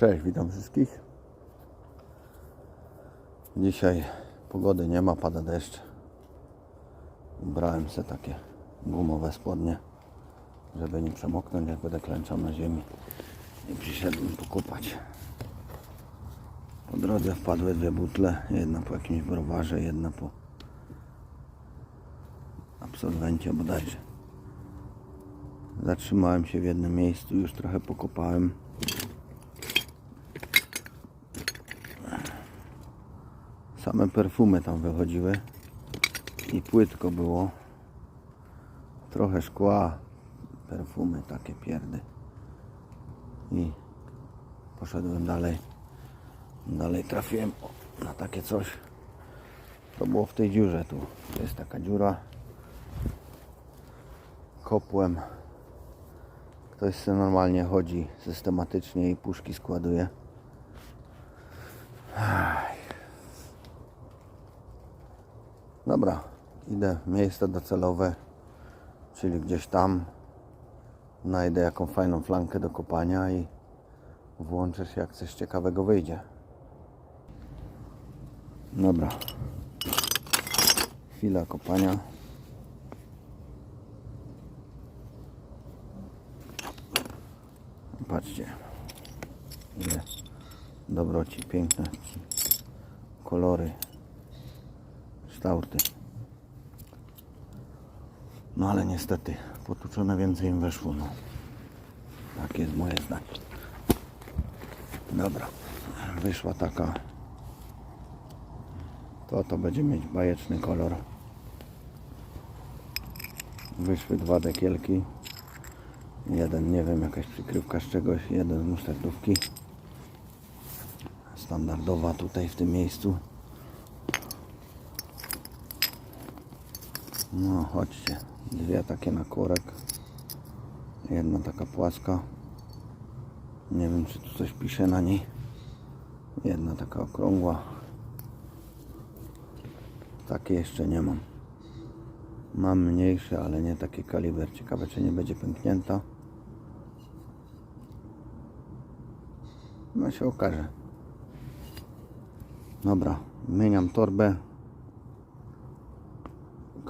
Cześć, witam wszystkich. Dzisiaj pogody nie ma, pada deszcz. Ubrałem sobie takie gumowe spodnie, żeby nie przemoknąć, jak będę klęczał na ziemi. I przyszedłem pokupać. Po drodze wpadły dwie butle, jedna po jakimś browarze, jedna po absolwencie bodajże. Zatrzymałem się w jednym miejscu, już trochę pokopałem. Same perfumy tam wychodziły i płytko było. Trochę szkła, perfumy takie pierdy. I poszedłem dalej. Dalej trafiłem na takie coś. To było w tej dziurze tu. To jest taka dziura. Kopłem. Ktoś sobie normalnie chodzi systematycznie i puszki składuje. Dobra, idę w miejsce docelowe, czyli gdzieś tam. Znajdę jaką fajną flankę do kopania i włączę się jak coś ciekawego wyjdzie. Dobra. Chwila kopania. Patrzcie, ile dobroci, piękne kolory, kształty. No ale niestety, potłuczone więcej im weszło. No. Takie jest moje zdanie. Dobra, wyszła taka. To to będzie mieć bajeczny kolor. Wyszły dwa dekielki. Jeden, nie wiem, jakaś przykrywka z czegoś, jeden z musztardówki. Standardowa tutaj w tym miejscu. No, chodźcie. Dwie takie na korek. Jedna taka płaska. Nie wiem, czy tu coś pisze na niej. Jedna taka okrągła. Takie jeszcze nie mam. Mam mniejsze, ale nie taki kaliber. Ciekawe, czy nie będzie pęknięta. No się okaże. Dobra, zmieniam torbę.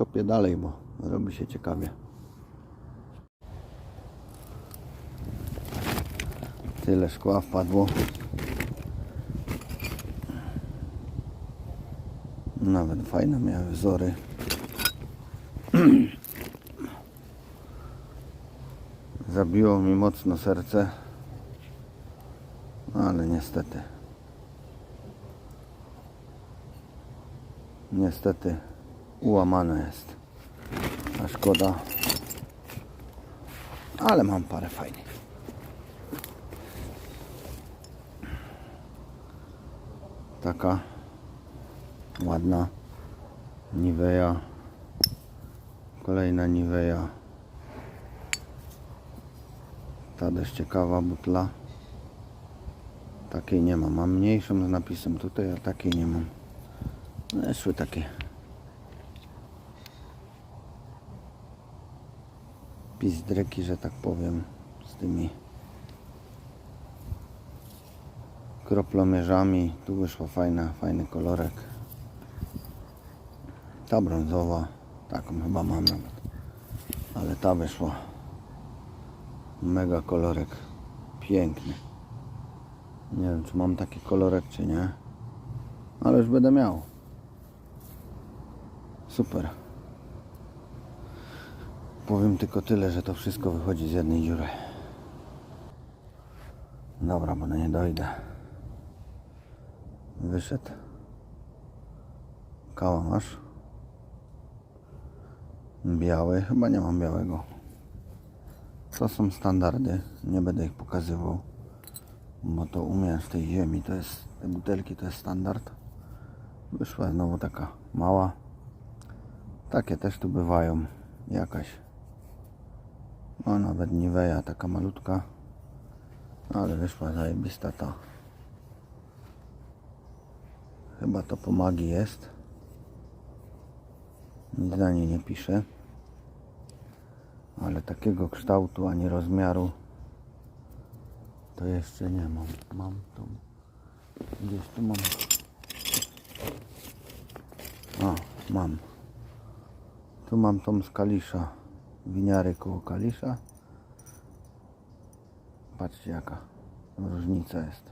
Kopię dalej, bo robi się ciekawie. Tyle szkła wpadło. Nawet fajne miały wzory. Zabiło mi mocno serce, No, ale niestety. Niestety ułamane jest. A szkoda. Ale mam parę fajnych. Taka ładna Nivea. Kolejna Nivea. Ta dość ciekawa butla. Takiej nie mam. Mam mniejszą z napisem tutaj, a takiej nie mam. Szły takie pizdreki, że tak powiem, z tymi kroplomierzami. Tu wyszła fajna, fajny kolorek. Ta brązowa, taką chyba mam nawet. Ale ta wyszła mega kolorek. Piękny. Nie wiem, czy mam taki kolorek, czy nie. Ale już będę miał. Super. Powiem tylko tyle, że to wszystko wychodzi z jednej dziury. Dobra, bo nie dojdę. Wyszedł. Kałamarz. Biały. Chyba nie mam białego. To są standardy. Nie będę ich pokazywał. Bo to umiem z tej ziemi. To jest, te butelki to jest standard. Wyszła znowu taka mała. Takie też tu bywają. Jakaś. No nawet Nivea taka malutka. Ale wyszła zajebista ta. Chyba to po magii jest. Nic na niej nie pisze. Ale takiego kształtu ani rozmiaru to jeszcze nie mam. Mam tu. Gdzieś tu mam. O, mam. Tu mam tą z Kalisza. Winiary koło Kalisza. Patrzcie jaka różnica jest.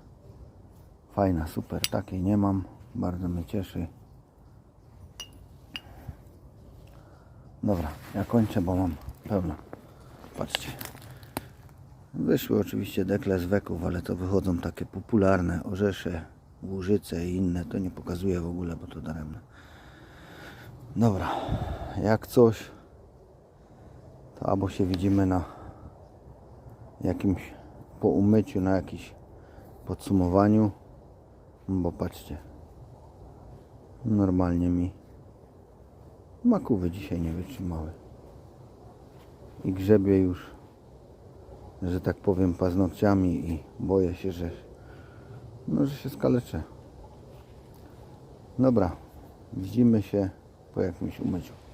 Fajna, super. Takiej nie mam. Bardzo mnie cieszy. Dobra, ja kończę, bo mam pełno. Patrzcie. Wyszły oczywiście dekle z weków, ale to wychodzą takie popularne. Orzesze, Łużyce i inne. To nie pokazuję w ogóle, bo to daremne. Dobra, jak coś, to albo się widzimy na jakimś po umyciu, na jakimś podsumowaniu, bo patrzcie, normalnie mi makuwy dzisiaj nie wytrzymały i grzebie już, że tak powiem, paznokciami i boję się, że no, że się skaleczę. Dobra, widzimy się po jakimś umyciu.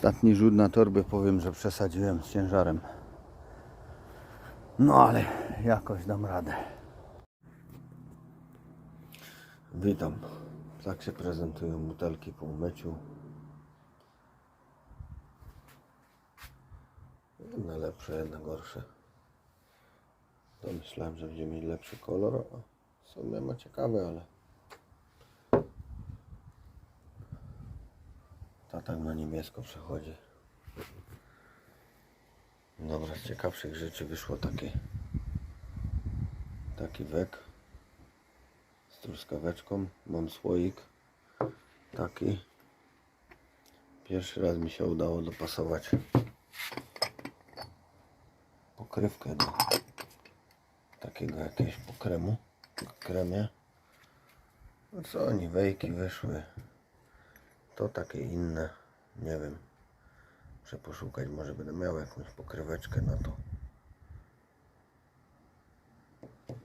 Ostatni rzut na torby powiem, że przesadziłem z ciężarem. No ale jakoś dam radę. Witam. Tak się prezentują butelki po umyciu. Jedne lepsze, jedne gorsze. To myślałem, że będzie mieć lepszy kolor, w sumie ma ciekawy, ale ta tak na niebiesko przechodzi. Dobra, z ciekawszych rzeczy wyszło takie taki wek z truskaweczką. Mam słoik taki. Pierwszy raz mi się udało dopasować pokrywkę do takiego jakiegoś pokremu, kremie. No co oni, wejki wyszły. To takie inne, nie wiem. Muszę poszukać, może będę miał jakąś pokryweczkę na to.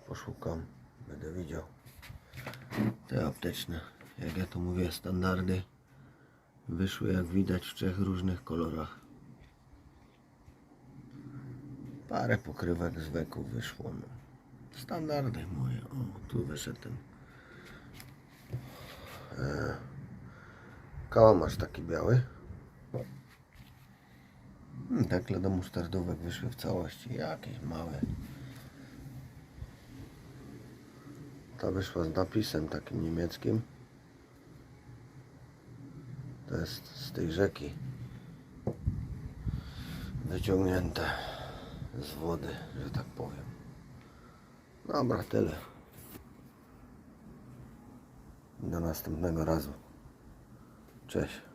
Poszukam, będę widział. Te apteczne, jak ja to mówię, standardy wyszły jak widać w trzech różnych kolorach. Parę pokrywek z weków wyszło. No. Standardy moje. O, tu wyszedł ten. E, kałamarz taki biały. Hmm, Dekle do musztardówek wyszły w całości. Jakieś małe. Ta wyszła z napisem takim niemieckim. To jest z tej rzeki. Wyciągnięte z wody, że tak powiem. Dobra, tyle. Do następnego razu. Cześć.